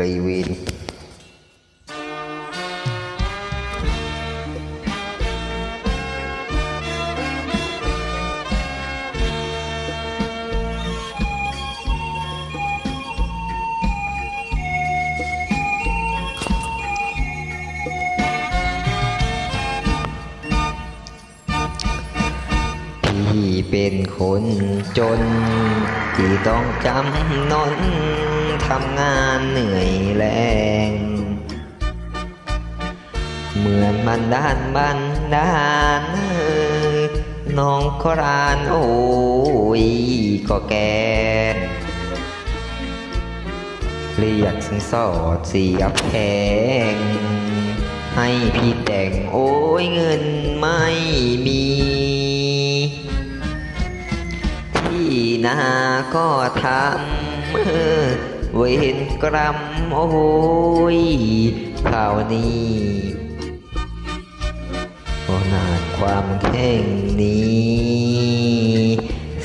รีวิ เป็นคนจน ที่ต้องจำนนทำงานเหนื่อยแรง เหมือนมันด้านบันดาลน้องครานโอ้ยก็แกเรียกสินสอดเสียแพงให้พี่แต่งโอ้ยเงินไม่มี ที่นาก็ทำเออเวรกรรมโอ้ยข่าวนี้ก็นานความแข่งนี้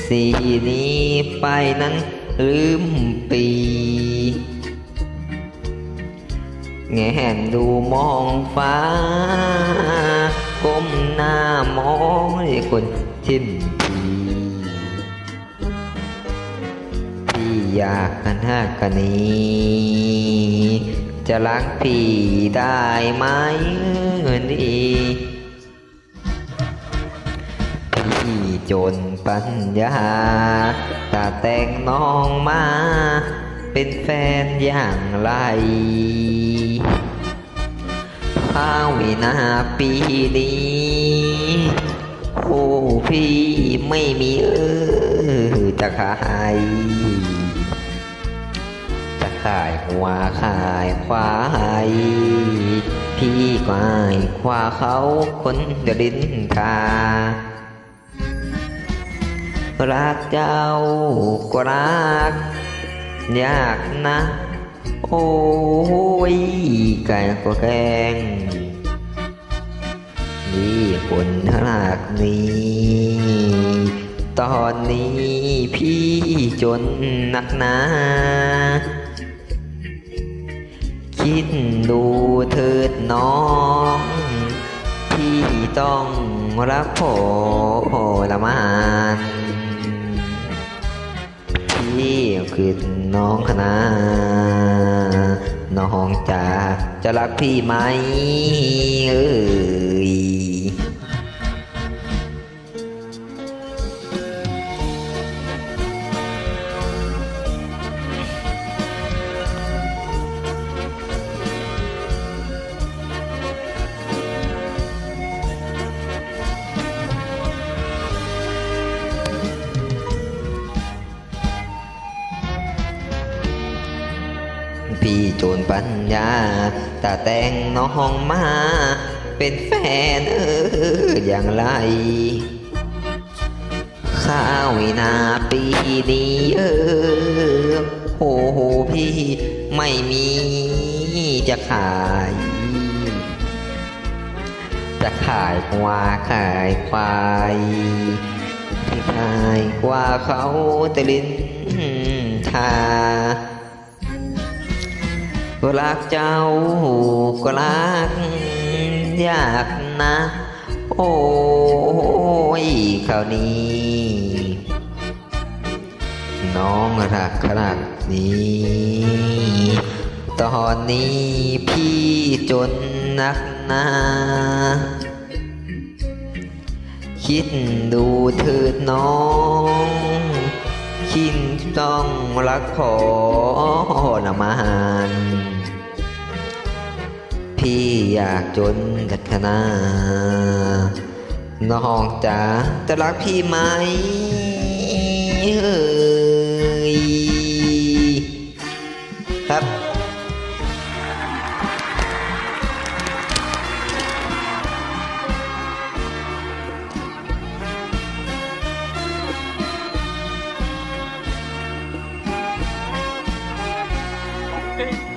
สีนี้ไปนั้นลืมปีแงนดูมองฟ้า ก้มหน้ามองให้คนทิมที ยากันหากันนี้จะรักพี่ได้ไหมนี่พี่จนปัญญาถ้าแต่งน้องมา เป็นแฟนอย่างไรข้าววินาปีนี้โอ้พี่ไม่มีเออจะขาย จะขายหัวขายควายพี่ควายควาเขาคนเดยวดินคารักเจ้าก็รัก ยากนะ โอ้ยไก่ก็แกงนี่คนหากนี้ ตอนนี้พี่จนหนักหนา คิดดูเถิดน้องที่ต้องรักผลมานพี่คือน้องคณะน้องจ๋าจะรักพี่ไหมเออ พี่โจนปัญญาแต่แต่งน้องมา เป็นแฟนเอออย่างไร ข้าวินาปีนี้เออโอ้โหพี่ไม่มีจะขาย จะขายกว่าขายควายที่ขายกว่าเขาแตะลินทา ก็รักเจ้าก็รักยากนะ โอ้ยคราวนี้ น้องรักขนาดนี้ ตอนนี้พี่จนนักนาคิดดูเถิดน้องคิดต้องรักพอละมาน ยากจนจัคนาน้องจ๋าจะรักพี่ไหมเฮ้ยครับเฮ้